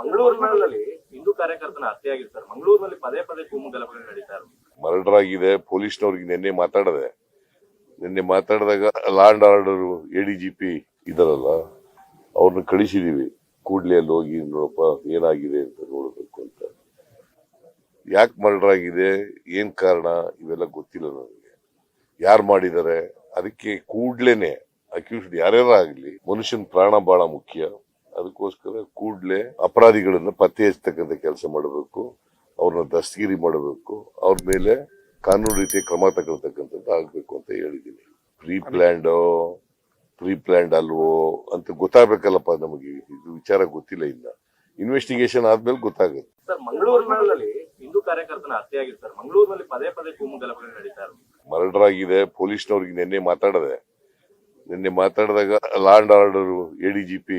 ಮಂಗಳೂರಿನಲ್ಲಿ ಹಿಂದೂ ಕಾರ್ಯಕರ್ತನ ಮಂಗಳೂರಿನಲ್ಲಿ ಪದೇ ಪದೇ ಮರ್ಡರ್ ಆಗಿದೆ ಪೊಲೀಸ್ನವ್ರಿಗೆ ನಿನ್ನೆ ಮಾತಾಡದೆ. ನಿನ್ನೆ ಮಾತಾಡಿದಾಗ law and order A D G P ಇದಾರಲ್ಲ ಅವ್ರನ್ನ ಕಳಿಸಿದೀವಿ. ಕೂಡ್ಲೇ ಅಲ್ಲಿ ಹೋಗಿ ನೋಡಪ್ಪ, ಏನಾಗಿದೆ ಅಂತ ನೋಡಬೇಕು ಅಂತ. ಯಾಕೆ ಮರ್ಡರ್ ಆಗಿದೆ ಏನ್ ಕಾರಣ, ಇವೆಲ್ಲ ಗೊತ್ತಿಲ್ಲ ನನಗೆ. ಯಾರು ಮಾಡಿದ್ದಾರೆ ಅದಕ್ಕೆ ಕೂಡ್ಲೇನೆ ಅಕ್ಯೂಸ್ಡ್ ಯಾರ್ಯಾರ ಆಗಲಿ, ಮನುಷ್ಯನ ಪ್ರಾಣ ಬಹಳ ಮುಖ್ಯ. ಅದಕ್ಕೋಸ್ಕರ ಕೂಡಲೇ ಅಪರಾಧಿಗಳನ್ನ ಪತ್ತೆ ಹಚ್ಚತಕ್ಕಂಥ ಕೆಲಸ ಮಾಡಬೇಕು ಅವ್ರನ್ನ ದಸ್ತಗಿರಿ ಮಾಡಬೇಕು ಅವ್ರ ಮೇಲೆ ಕಾನೂನು ರೀತಿಯ ಕ್ರಮ ತಗೊಳ್ತಕ್ಕಂಥದ್ದು ಆಗಬೇಕು ಅಂತ ಹೇಳಿದ್ದೀನಿ. ಪ್ರೀ ಪ್ಲ್ಯಾಂಡೋ ಪ್ರೀ ಪ್ಲ್ಯಾಂಡ್ ಅಲ್ವೋ ಅಂತ ಗೊತ್ತಾಗಬೇಕಲ್ಲಪ್ಪ ನಮಗೆ ಇದು ವಿಚಾರ ಗೊತ್ತಿಲ್ಲ ಇನ್ನ. ಇನ್ವೆಸ್ಟಿಗೇಷನ್ ಆದ್ಮೇಲೆ ಗೊತ್ತಾಗುತ್ತೆ. ಸರ್ ಮಂಗಳೂರಿನಲ್ಲಿ ಹಿಂದೂ ಕಾರ್ಯಕರ್ತನ ಹತ್ಯೆ ಆಗಿದೆ ಸರ್. ಮಂಗಳೂರಿನಲ್ಲಿ ಪದೇ ಪದೇ ಕೂಮು ಗಲಭೆಗಳು ನಡೀತಾ ಮರ್ಡರ್ ಆಗಿದೆ ಪೊಲೀಸ್ನವ್ರಿಗೆ ನಿನ್ನೆ ಮಾತಾಡದೆ. ನಿನ್ನೆ ಮಾತಾಡಿದಾಗ law and order A D G P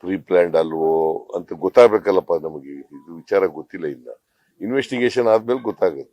pre planned ಅಲ್ವೋ ಅಂತ ಗೊತ್ತಾಗಬೇಕಲ್ಲಪ್ಪ ನಮಗೆ. ಇದು ವಿಚಾರ ಗೊತ್ತಿಲ್ಲ ಇನ್ನ. ಇನ್ವೆಸ್ಟಿಗೇಷನ್ ಆದ್ಮೇಲೆ ಗೊತ್ತಾಗುತ್ತೆ.